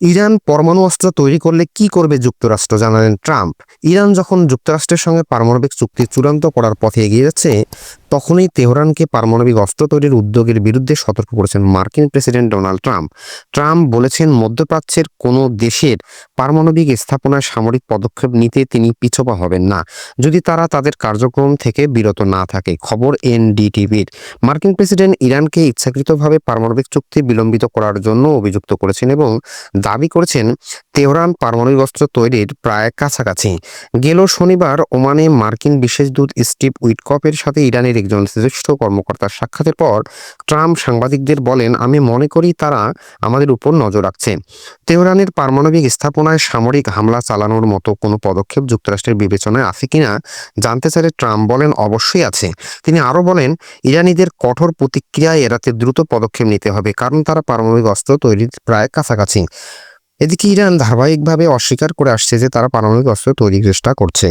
Iran পরমাণু অস্ত্র তৈরি করলে কি করবে যুক্তরাষ্ট্র, জানালেন ট্রাম্প। ইরান যখন যুক্তরাষ্ট্রের সঙ্গে পারমাণবিক চুক্তি চূড়ান্ত করার পথে এগিয়ে যাচ্ছে তখনই তেহরানকে পারমাণবিক অস্ত্র তৈরির উদ্যোগের বিরুদ্ধে সতর্ক করেছেন মার্কিন প্রেসিডেন্ট ডোনাল্ড ট্রাম্প। ট্রাম্প বলেছেন মধ্যপ্রাচ্যের কোনো দেশের পারমাণবিক স্থাপনায় সামরিক পদক্ষেপ নিতে তিনি পিছপা হবেন না, যদি তারা তাদের কার্যক্রম থেকে বিরত না থাকে, খবর এনডিটিভির। মার্কিন প্রেসিডেন্ট ইরানকে ইচ্ছাকৃতভাবে পারমাণবিক চুক্তি বিলম্বিত করার জন্য অভিযুক্ত করেছেন এবং দাবি করেছেন তেহরান পারমাণবিক অস্ত্র তৈরির প্রায় কাছাকাছি। গেল শনিবার ওমানে মার্কিন বিশেষ দূত স্টিভ উইটকপের সাথে ইরানের একজন শ্রেষ্ঠ কর্মকর্তার সাক্ষাতের পর ট্রাম্প সাংবাদিকদের বলেন, আমি মনে করি তারা আমাদের উপর নজর রাখছে। তেহরানের পারমাণবিক স্থাপনায় সামরিক হামলা চালানোর মতো কোনো পদক্ষেপ যুক্তরাষ্ট্রের বিবেচনায় আছে কিনা জানতে চাইলে ট্রাম্প বলেন, অবশ্যই আছে। তিনি আরও বলেন, ইরানিদের কঠোর প্রতিক্রিয়ায় এড়াতে দ্রুত পদক্ষেপ নিতে হবে, কারণ তারা পারমাণবিক অস্ত্র তৈরির প্রায় কাছাকাছি। এদিকে ইরান ধারাবাহিকভাবে অস্বীকার করে আসছে যে তারা পারমাণবিক অস্ত্র তৈরির চেষ্টা করছে।